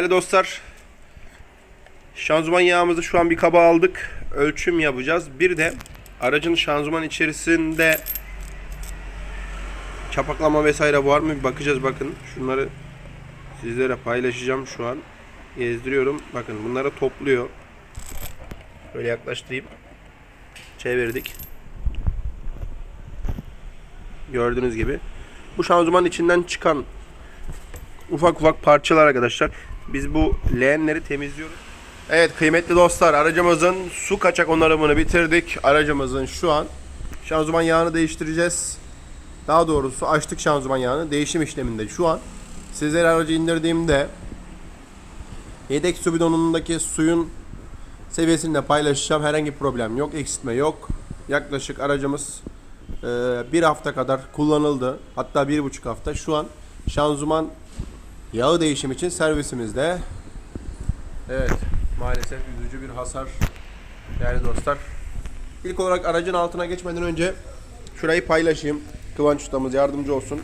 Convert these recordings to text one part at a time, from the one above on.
Değerli dostlar, şanzıman yağımızı şu an bir kaba aldık. Ölçüm yapacağız. Bir de aracın şanzıman içerisinde çapaklama vesaire var mı bir bakacağız bakın. Şunları sizlere paylaşacağım şu an. Gezdiriyorum. Bakın bunları topluyor. Böyle yaklaştırayım. Çevirdik. Gördüğünüz gibi. Bu şanzımanın içinden çıkan ufak ufak parçalar arkadaşlar. Biz bu leğenleri temizliyoruz. Evet kıymetli dostlar aracımızın su kaçak onarımını bitirdik. Aracımızın şu an şanzıman yağını değiştireceğiz. Daha doğrusu açtık şanzıman yağını. Değişim işleminde şu an. Sizlere aracı indirdiğimde yedek su bidonundaki suyun seviyesini de paylaşacağım. Herhangi problem yok. Eksiltme yok. Yaklaşık aracımız e, bir hafta kadar kullanıldı. Hatta bir buçuk hafta. Şu an şanzıman yağı değişim için servisimizde. Evet. Maalesef üzücü bir hasar. Yani dostlar. İlk olarak aracın altına geçmeden önce şurayı paylaşayım. Kıvanç ustamız yardımcı olsun.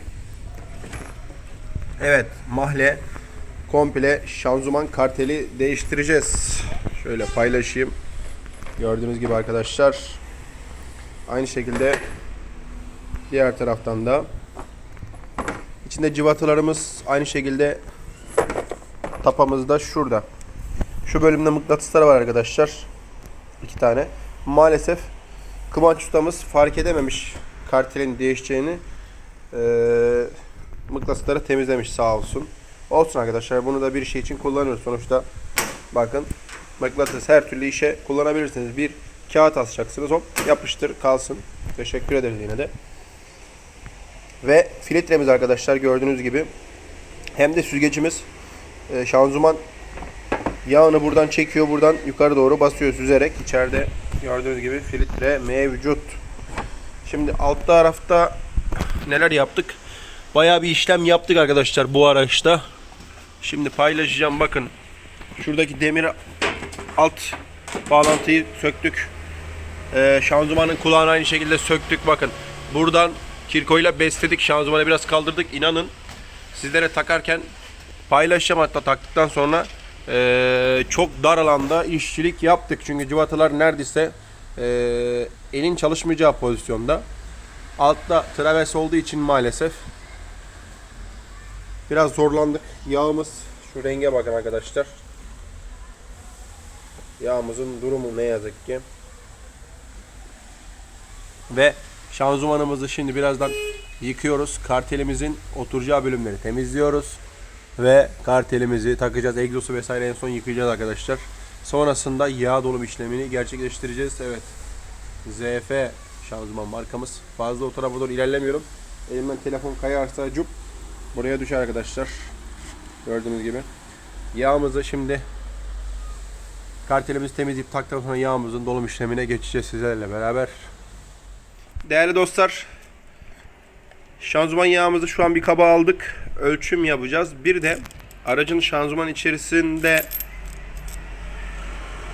Evet. Mahle komple şanzıman karteli değiştireceğiz. Şöyle paylaşayım. Gördüğünüz gibi arkadaşlar. Aynı şekilde diğer taraftan da içinde cıvatalarımız aynı şekilde tapamızda şurada. Şu bölümde mıknatıslar var arkadaşlar. iki tane. Maalesef Kıvanç ustamız fark edememiş kartelin değişeceğini. Ee, mıknatısları temizlemiş sağ olsun. Olsun arkadaşlar bunu da bir şey için kullanıyoruz. Sonuçta bakın mıknatıs her türlü işe kullanabilirsiniz. Bir kağıt asacaksınız hop yapıştır kalsın. Teşekkür ederiz yine de. Ve filtremiz arkadaşlar gördüğünüz gibi hem de süzgecimiz e, şanzıman yağını buradan çekiyor buradan yukarı doğru basıyor süzerek içeride gördüğünüz gibi filtre mevcut. Şimdi alt tarafta neler yaptık? Bayağı bir işlem yaptık arkadaşlar bu araçta. Şimdi paylaşacağım bakın. Şuradaki demir alt bağlantıyı söktük. Ee, şanzımanın kulağını aynı şekilde söktük bakın. Buradan kirkoyla besledik. Şanzımanı biraz kaldırdık. İnanın sizlere takarken paylaşacağım hatta taktıktan sonra ee, çok dar alanda işçilik yaptık. Çünkü cıvatalar neredeyse ee, elin çalışmayacağı pozisyonda. Altta traves olduğu için maalesef biraz zorlandık. Yağımız şu renge bakın arkadaşlar. Yağımızın durumu ne yazık ki. Ve şanzımanımızı şimdi birazdan yıkıyoruz. Kartelimizin oturacağı bölümleri temizliyoruz. Ve kartelimizi takacağız. Egzosu vesaire en son yıkayacağız arkadaşlar. Sonrasında yağ dolum işlemini gerçekleştireceğiz. Evet. ZF şanzıman markamız. Fazla o tarafa doğru ilerlemiyorum. Elimden telefon kayarsa cup buraya düşer arkadaşlar. Gördüğünüz gibi. Yağımızı şimdi kartelimizi temizleyip taktıktan sonra yağımızın dolum işlemine geçeceğiz sizlerle beraber. Değerli dostlar, şanzıman yağımızı şu an bir kaba aldık. Ölçüm yapacağız. Bir de aracın şanzıman içerisinde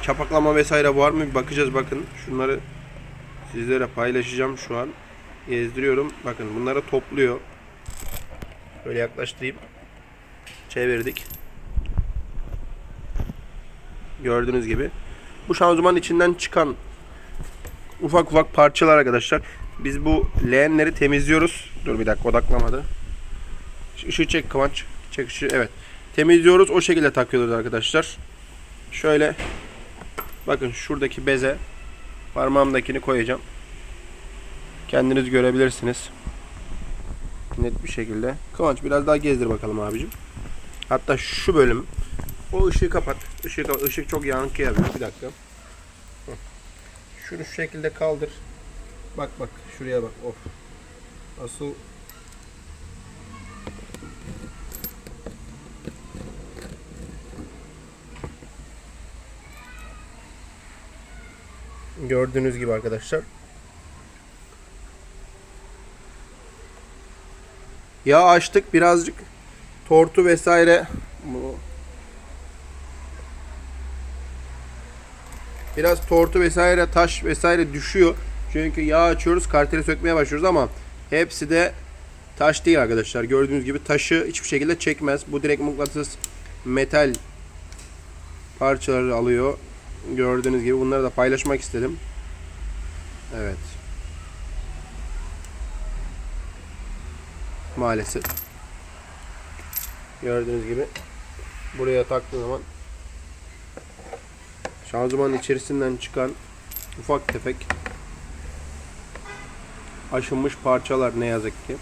çapaklama vesaire var mı bir bakacağız bakın. Şunları sizlere paylaşacağım şu an. Gezdiriyorum. Bakın bunları topluyor. Böyle yaklaştırayım. Çevirdik. Gördüğünüz gibi. Bu şanzımanın içinden çıkan ufak ufak parçalar arkadaşlar. Biz bu leğenleri temizliyoruz. Dur bir dakika odaklamadı. Şu çek Kıvanç. Çek ışığı. Evet. Temizliyoruz. O şekilde takıyoruz arkadaşlar. Şöyle bakın şuradaki beze parmağımdakini koyacağım. Kendiniz görebilirsiniz. Net bir şekilde. Kıvanç biraz daha gezdir bakalım abicim. Hatta şu bölüm o ışığı kapat. Işığı kapat. Işık çok yankı yapıyor. Bir dakika. Şunu şu şekilde kaldır. Bak bak şuraya bak. Of. Asıl Gördüğünüz gibi arkadaşlar. Yağ açtık birazcık tortu vesaire biraz tortu vesaire taş vesaire düşüyor. Çünkü yağ açıyoruz karteli sökmeye başlıyoruz ama hepsi de taş değil arkadaşlar. Gördüğünüz gibi taşı hiçbir şekilde çekmez. Bu direkt mıknatıs metal parçaları alıyor. Gördüğünüz gibi bunları da paylaşmak istedim. Evet. Maalesef. Gördüğünüz gibi buraya taktığı zaman şanzımanın içerisinden çıkan ufak tefek aşınmış parçalar ne yazık ki.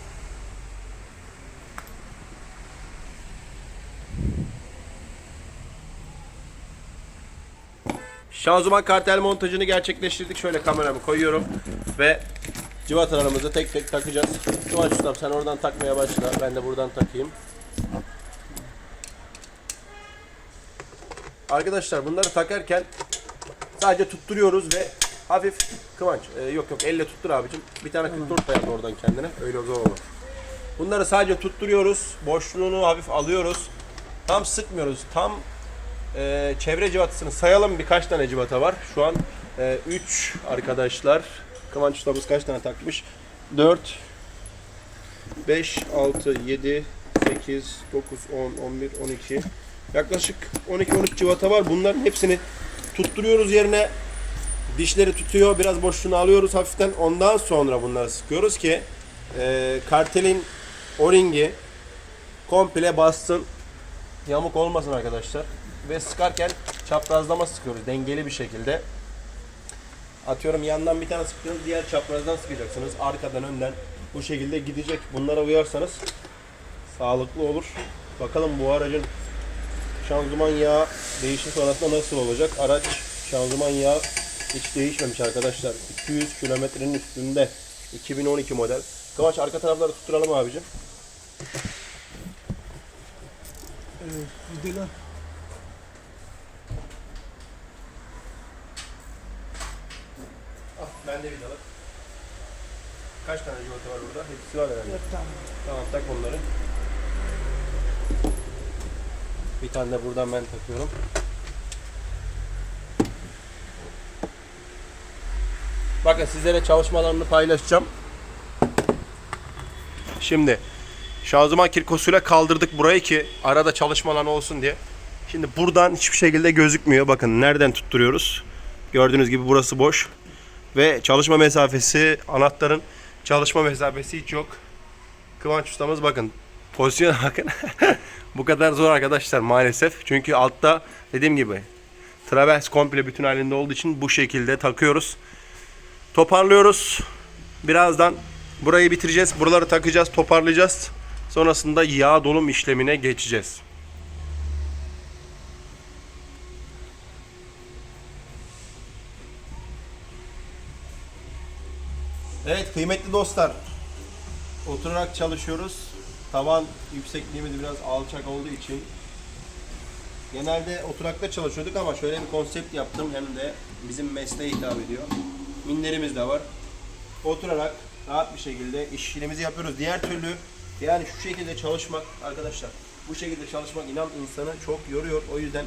Şanzıman kartel montajını gerçekleştirdik. Şöyle kameramı koyuyorum ve civatalarımızı tek tek takacağız. Kıvanç Ustam sen oradan takmaya başla. Ben de buradan takayım. Arkadaşlar bunları takarken sadece tutturuyoruz ve hafif Kıvanç e, yok yok elle tuttur abicim. Bir tane kırk da yap oradan kendine. Öyle zor olur. Bunları sadece tutturuyoruz. Boşluğunu hafif alıyoruz. Tam sıkmıyoruz. Tam e, çevre civatasını sayalım birkaç tane civata var. Şu an 3 arkadaşlar. Kıvanç ustamız kaç tane takmış? 4 5 6 7 8 9 10 11 12 yaklaşık 12-13 civata var. Bunların hepsini tutturuyoruz yerine. Dişleri tutuyor. Biraz boşluğunu alıyoruz hafiften. Ondan sonra bunları sıkıyoruz ki e, kartelin o-ringi komple bassın. Yamuk olmasın arkadaşlar. Ve sıkarken çaprazlama sıkıyoruz. Dengeli bir şekilde. Atıyorum yandan bir tane sıkıyorsunuz. Diğer çaprazdan sıkacaksınız. Arkadan önden. Bu şekilde gidecek. Bunlara uyarsanız sağlıklı olur. Bakalım bu aracın şanzıman yağı değişim sonrasında nasıl olacak? Araç şanzıman yağı hiç değişmemiş arkadaşlar. 200 kilometrenin üstünde. 2012 model. Kıvanç arka tarafları tutturalım abicim. Gidelim. Ah, ben de vidalı. Kaç tane civata var burada? Hepsi var herhalde. Dört tane. Tamam tak onları. Bir tane de buradan ben takıyorum. Bakın sizlere çalışmalarını paylaşacağım. Şimdi şanzıman kirkosuyla kaldırdık burayı ki arada çalışma alanı olsun diye. Şimdi buradan hiçbir şekilde gözükmüyor. Bakın nereden tutturuyoruz. Gördüğünüz gibi burası boş. Ve çalışma mesafesi anahtarın çalışma mesafesi hiç yok. Kıvanç ustamız bakın pozisyona bakın. Bu kadar zor arkadaşlar maalesef. Çünkü altta dediğim gibi travers komple bütün halinde olduğu için bu şekilde takıyoruz. Toparlıyoruz. Birazdan burayı bitireceğiz. Buraları takacağız, toparlayacağız. Sonrasında yağ dolum işlemine geçeceğiz. Evet kıymetli dostlar. Oturarak çalışıyoruz. Tavan yüksekliğimiz biraz alçak olduğu için genelde oturakta çalışıyorduk ama şöyle bir konsept yaptım hem de bizim mesleğe hitap ediyor. Minderimiz de var. Oturarak rahat bir şekilde işlerimizi yapıyoruz. Diğer türlü yani şu şekilde çalışmak arkadaşlar bu şekilde çalışmak inan insanı çok yoruyor. O yüzden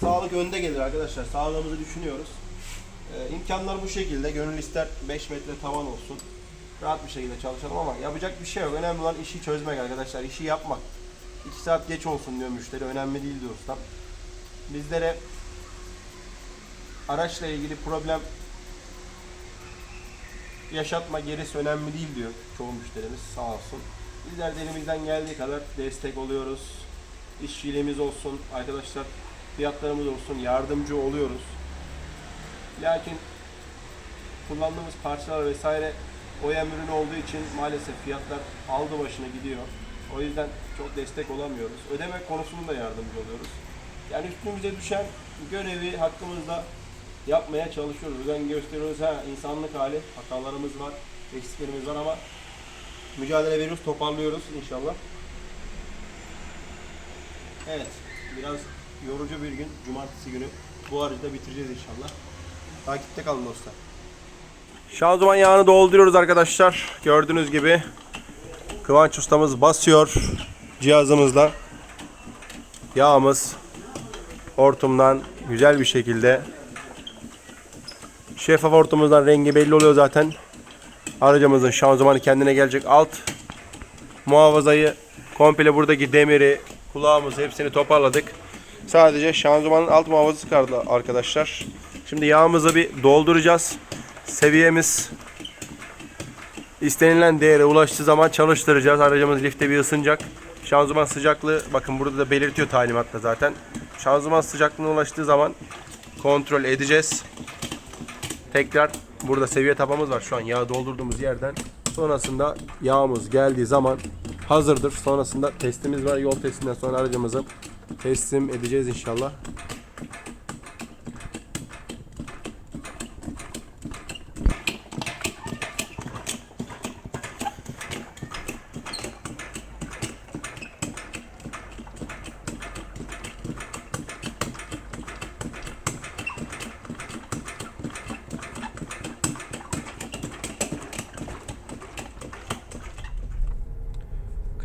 sağlık önde gelir arkadaşlar. Sağlığımızı düşünüyoruz. Ee, imkanlar bu şekilde. Gönül ister 5 metre tavan olsun. Rahat bir şekilde çalışalım ama yapacak bir şey yok. Önemli olan işi çözmek arkadaşlar. işi yapmak. 2 saat geç olsun diyor müşteri. Önemli değil diyor ustam. Bizlere araçla ilgili problem yaşatma gerisi önemli değil diyor çoğu müşterimiz sağ olsun. Bizler de elimizden geldiği kadar destek oluyoruz. İşçiliğimiz olsun, arkadaşlar fiyatlarımız olsun yardımcı oluyoruz. Lakin kullandığımız parçalar vesaire OEM ürünü olduğu için maalesef fiyatlar aldı başına gidiyor. O yüzden çok destek olamıyoruz. Ödeme konusunda yardımcı oluyoruz. Yani üstümüze düşen görevi hakkımızda yapmaya çalışıyoruz. Özen gösteriyoruz. Ha, insanlık hali, hatalarımız var, eksiklerimiz var ama mücadele veriyoruz, toparlıyoruz inşallah. Evet, biraz yorucu bir gün, cumartesi günü. Bu aracı bitireceğiz inşallah. Takipte kalın dostlar. Şanzıman yağını dolduruyoruz arkadaşlar. Gördüğünüz gibi Kıvanç ustamız basıyor cihazımızla. Yağımız hortumdan güzel bir şekilde şeffaf hortumumuzdan rengi belli oluyor zaten. Aracımızın şanzımanı kendine gelecek. Alt muhafazayı komple buradaki demiri kulağımızı hepsini toparladık. Sadece şanzımanın alt muhafazası kaldı arkadaşlar. Şimdi yağımızı bir dolduracağız. Seviyemiz istenilen değere ulaştığı zaman çalıştıracağız. Aracımız lifte bir ısınacak. Şanzıman sıcaklığı bakın burada da belirtiyor talimatta zaten. Şanzıman sıcaklığına ulaştığı zaman kontrol edeceğiz. Tekrar burada seviye tapamız var şu an yağ doldurduğumuz yerden. Sonrasında yağımız geldiği zaman hazırdır. Sonrasında testimiz var. Yol testinden sonra aracımızı teslim edeceğiz inşallah.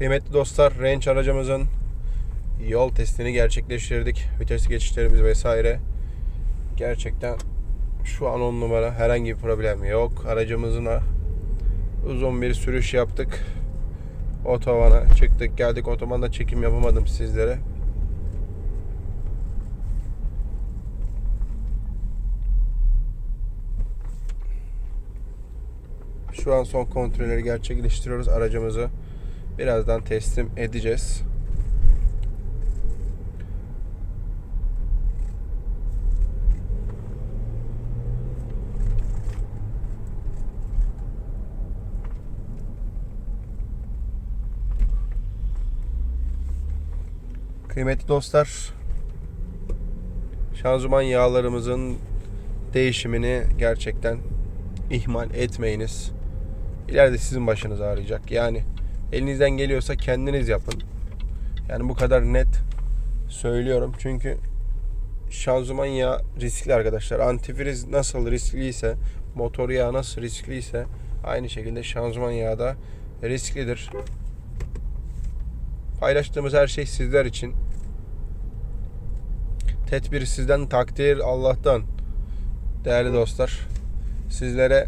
Kıymetli dostlar, Range aracımızın yol testini gerçekleştirdik. Vites geçişlerimiz vesaire. Gerçekten şu an 10 numara herhangi bir problem yok. Aracımızın uzun bir sürüş yaptık. Otobana çıktık geldik. Otobanda çekim yapamadım sizlere. Şu an son kontrolleri gerçekleştiriyoruz. Aracımızı birazdan teslim edeceğiz. Kıymetli dostlar, şanzıman yağlarımızın değişimini gerçekten ihmal etmeyiniz. İleride sizin başınız ağrıyacak. Yani elinizden geliyorsa kendiniz yapın. Yani bu kadar net söylüyorum. Çünkü şanzıman yağı riskli arkadaşlar. Antifriz nasıl riskliyse, motor yağı nasıl riskliyse aynı şekilde şanzıman yağı da risklidir. Paylaştığımız her şey sizler için. Tedbir sizden, takdir Allah'tan. Değerli dostlar, sizlere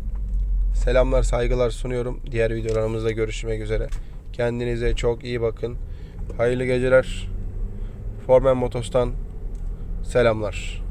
selamlar, saygılar sunuyorum. Diğer videolarımızda görüşmek üzere. Kendinize çok iyi bakın. Hayırlı geceler. Formen Motos'tan selamlar.